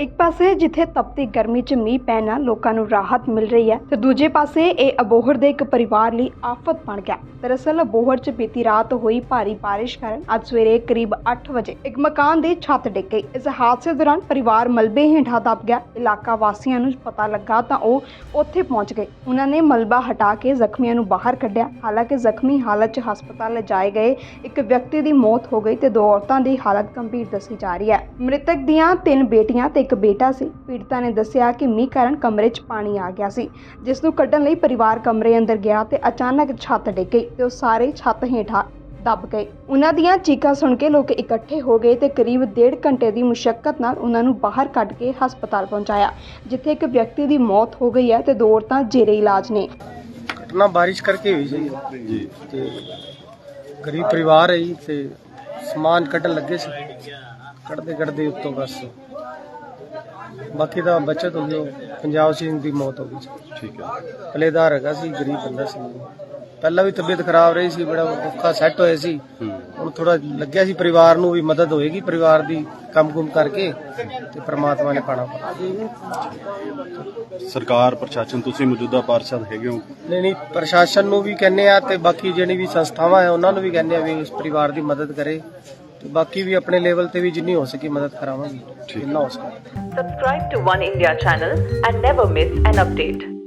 ਇੱਕ ਪਾਸੇ ਜਿੱਥੇ ਤਪਤੀ ਗਰਮੀ 'ਚ ਮੀਂਹ ਪੈਣਾ ਲੋਕਾਂ ਨੂੰ ਰਾਹਤ ਮਿਲ ਰਹੀ ਹੈ ਤੇ ਦੂਜੇ ਪਾਸੇ ਇਹ ਅਬੋਹਰ ਦੇ ਇੱਕ ਪਰਿਵਾਰ ਲਈ ਆਫਤ ਬਣ ਗਿਆ। ਦਰਅਸਲ ਅਬੋਹਰ 'ਚ ਬੀਤੀ ਰਾਤ ਹੋਈ ਭਾਰੀ ਬਾਰਿਸ਼ ਕਾਰਨ ਅੱਜ ਸਵੇਰੇ ਕਰੀਬ 8 ਵਜੇ ਇੱਕ ਮਕਾਨ ਦੀ ਛੱਤ ਡਿੱਗ ਗਈ। ਇਸ ਹਾਦਸੇ ਦੌਰਾਨ ਪਰਿਵਾਰ ਮਲਬੇ ਹੇਠਾਂ ਦਬ ਗਿਆ। ਇਲਾਕਾ ਵਾਸੀਆਂ ਨੂੰ ਪਤਾ ਲੱਗਾ ਤਾਂ ਉਹ ਉੱਥੇ ਪਹੁੰਚ ਗਏ। ਉਹਨਾਂ ਨੇ ਮਲਬਾ ਹਟਾ ਕੇ ਜ਼ਖਮੀਆਂ ਨੂੰ ਬਾਹਰ ਕੱਢਿਆ। ਹਾਲਾਂਕਿ ਜ਼ਖਮੀ ਹਾਲਤ 'ਚ ਹਸਪਤਾਲ ਲਿਜਾਏ ਗਏ ਇੱਕ ਵਿਅਕਤੀ ਦੀ ਮੌਤ ਹੋ ਗਈ ਤੇ ਦੋ ਔਰਤਾਂ ਦੀ ਹਾਲਤ ਗੰਭੀਰ ਦੱਸੀ ਜਾ ਰਹੀ ਹੈ। ਮ੍ਰਿਤਕ ਦੀਆਂ ਤਿੰਨ ਬੇਟੀਆਂ ਤੇ ਇੱਕ ਬੇਟਾ ਸੀ। ਪੀੜਤਾ ਨੇ ਦੱਸਿਆ ਕਿ ਮੀਂਹ ਕਾਰਨ ਕਮਰੇ 'ਚ ਪਾਣੀ ਆ ਗਿਆ ਸੀ ਜਿਸ ਨੂੰ ਕੱਢਣ ਲਈ ਪਰਿਵਾਰ ਕਮਰੇ ਅੰਦਰ ਗਿਆ ਤੇ ਅਚਾਨਕ ਛੱਤ ਡਿੱਗ ਗਈ ਤੇ ਉਹ ਸਾਰੇ ਛੱਤ ਹੇਠਾਂ ਦਬ ਗਏ। ਉਹਨਾਂ ਦੀਆਂ ਚੀਕਾਂ ਸੁਣ ਕੇ ਲੋਕ ਇਕੱਠੇ ਹੋ ਗਏ ਤੇ ਕਰੀਬ ਡੇਢ ਘੰਟੇ ਦੀ ਮੁਸ਼ਕਲ ਨਾਲ ਉਹਨਾਂ ਨੂੰ ਬਾਹਰ ਕੱਢ ਕੇ ਹਸਪਤਾਲ ਪਹੁੰਚਾਇਆ ਜਿੱਥੇ ਇੱਕ ਵਿਅਕਤੀ ਦੀ ਮੌਤ ਹੋ ਗਈ ਹੈ ਤੇ ਦੋ ਔਰਤਾਂ ਜੇਰੇ ਇਲਾਜ ਨੇ। ਘਟਨਾ ਬਾਰਿਸ਼ ਕਰਕੇ ਹੋਈ ਸੀ। ਜੀ। ਤੇ ਗਰੀਬ ਪਰਿਵਾਰ ਹੈ ਜੀ ਤੇ ਸਮਾਨ ਕੱਢਣ ਲੱਗੇ ਸੀ। ਕੱਢਦੇ ਕੱਢਦੇ ਉੱਤੋਂ ਬਸ ਬਾਕੀ ਦਾ ਬਚਤ ਹੋ। ਗਿਆ ਪੰਜਾਬ ਸਿੰਘ ਦੀ ਮੌਤ ਹੋ ਗਈ ਸੀ। ਠੀਕ ਹੈ। ਪਲੇਦਾਰ ਹੈਗਾ ਸੀ ਗਰੀਬ ਬੰਦਾ ਸੀ। ਪਹਿਲਾਂ ਵੀ ਤਬੀਅਤ ਖਰਾਬ ਰਹੀ ਸੀ ਬੜਾ ਔਖਾ ਸੈੱਟ ਹੋਏ ਸੀ। ਹੂੰ। ਹੁਣ ਥੋੜਾ ਲੱਗਿਆ ਸੀ ਪਰਿਵਾਰ ਨੂੰ ਵੀ ਮਦਦ ਹੋਏਗੀ ਪਰਿਵਾਰ ਦੀ ਕੰਮ-ਕੁਮ ਕਰਕੇ ਤੇ ਪ੍ਰਮਾਤਮਾ ਨੇ ਪਾਣਾ। ਸਰਕਾਰ ਪ੍ਰਸ਼ਾਸਨ ਤੁਸੀਂ ਮੌਜੂਦਾ ਪਾਰਸ਼ਦ ਹੈਗੇ ਹੋ। ਨਹੀਂ ਨਹੀਂ ਪ੍ਰਸ਼ਾਸਨ ਨੂੰ ਵੀ ਕਹਿੰਨੇ ਆ ਤੇ ਬਾਕੀ ਜਿਹੜੀ ਵੀ ਸੰਸਥਾਵਾਂ ਹੈ ਉਹਨਾਂ ਨੂੰ ਵੀ ਕਹਿੰਨੇ ਆ ਵੀ ਇਸ ਪਰਿਵਾਰ ਦੀ ਮਦਦ ਕਰੇ। ਤੇ ਬਾਕੀ ਵੀ ਆਪਣੇ ਲੈਵਲ ਤੇ ਵੀ ਜਿੰਨੀ ਹੋ ਸਕੇ ਮਦਦ ਕਰਾਵਾਂਗੇ। ਜਿੰਨਾ ਹੋ ਸਕੇ Subscribe to One India channel and never miss an update.